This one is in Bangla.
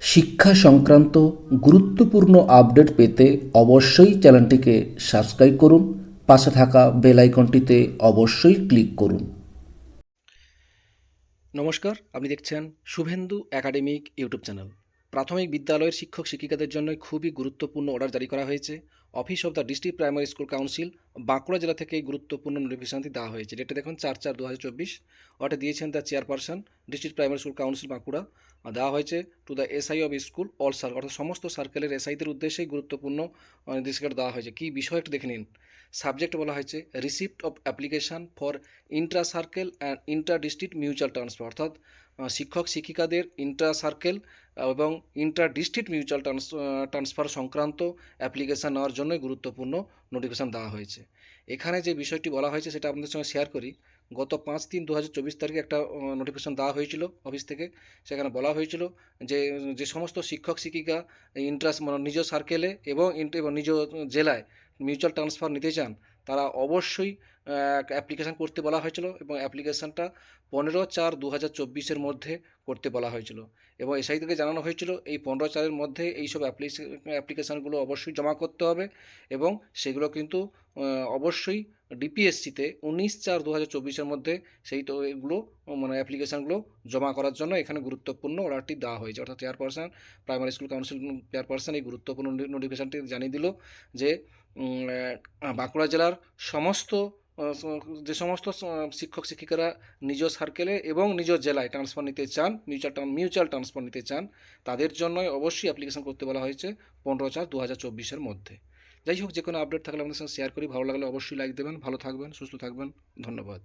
শিক্ষা সংক্রান্ত গুরুত্বপূর্ণ আপডেট পেতে অবশ্যই চ্যানেলটিকে সাবস্ক্রাইব করুন, পাশে থাকা বেল আইকনটিতে অবশ্যই ক্লিক করুন। নমস্কার, আপনি দেখছেন শুভেন্দু একাডেমিক ইউটিউব চ্যানেল। প্রাথমিক বিদ্যালয়ের শিক্ষক শিক্ষিকাদের জন্য খুবই গুরুত্বপূর্ণ অর্ডার জারি করা হয়েছে। Office of the district primary school council Bankura জেলা থেকে এই গুরুত্বপূর্ণ নোটিফিকেশনটি দেওয়া হয়েছে। যেটা দেখুন চার চার দু হাজার চব্বিশ। অর্ডার দিয়েছেন the chairperson district primary school council Bankura. দেওয়া হয়েছে to the SI of school all circle অর্থাৎ সমস্ত সার্কেলের এসআইদের উদ্দেশ্যেই গুরুত্বপূর্ণ আহ, নির্দেশিকা দেওয়া হয়েছে। কী বিষয় একটু দেখে নিন। সাবজেক্ট বলা হয়েছে receipt of application for intra circle and inter district mutual transfer অর্থাৎ শিক্ষক শিক্ষিকাদের ইন্ট্রা সার্কেল এবং inter district mutual trans transfer সংক্রান্ত অ্যাপ্লিকেশান নেওয়ার জন্যই গুরুত্বপূর্ণ নোটিফিকেশান দেওয়া হয়েছে। এখানে যে বিষয়টি বলা হয়েছে সেটা আপনাদের সঙ্গে শেয়ার করি। গত পাঁচ তিন দু হাজার চব্বিশ তারিখে একটা নোটিফিকেশান দেওয়া হয়েছিল অফিস থেকে। সেখানে বলা হয়েছিল যে যে সমস্ত শিক্ষক শিক্ষিকা ইন্টারেস্ট মানে নিজ সার্কেলে এবং নিজ জেলায় মিউচুয়াল ট্রান্সফার নিতে চান, তারা অবশ্যই অ্যাপ্লিকেশান করতে বলা হয়েছিল এবং অ্যাপ্লিকেশানটা পনেরো চার দু হাজার চব্বিশের মধ্যে করতে বলা হয়েছিল এবং এসআই থেকে জানানো হয়েছিল এই পনেরো চারের মধ্যে এইসব অ্যাপ্লিকেশানগুলো অবশ্যই জমা করতে হবে এবং সেগুলো কিন্তু অবশ্যই ডিপিএসসিতে উনিশ চার দু হাজার চব্বিশের মধ্যে সেই তো এগুলো মানে অ্যাপ্লিকেশানগুলো জমা করার জন্য এখানে গুরুত্বপূর্ণ অর্ডারটি দেওয়া হয়েছে। অর্থাৎ chairperson primary school council chairperson এই গুরুত্বপূর্ণ নোটিফিকেশানটি জানিয়ে দিল যে বাঁকুড়া জেলার সমস্ত যে সমস্ত শিক্ষক, শিক্ষিকারা নিজ সার্কেলে এবং নিজ জেলায় ট্রান্সফার নিতে চান মিউচুয়াল মিউচুয়াল ট্রান্সফার নিতে চান, তাদের জন্যই অবশ্যই অ্যাপ্লিকেশন করতে বলা হয়েছে পনেরো চার দু হাজার চব্বিশের মধ্যে। যাই হোক যে কোনো আপডেট থাকলে আমাদের সঙ্গে শেয়ার করি। ভালো লাগলে অবশ্যই লাইক দেবেন, ভালো থাকবেন, সুস্থ থাকবেন। ধন্যবাদ।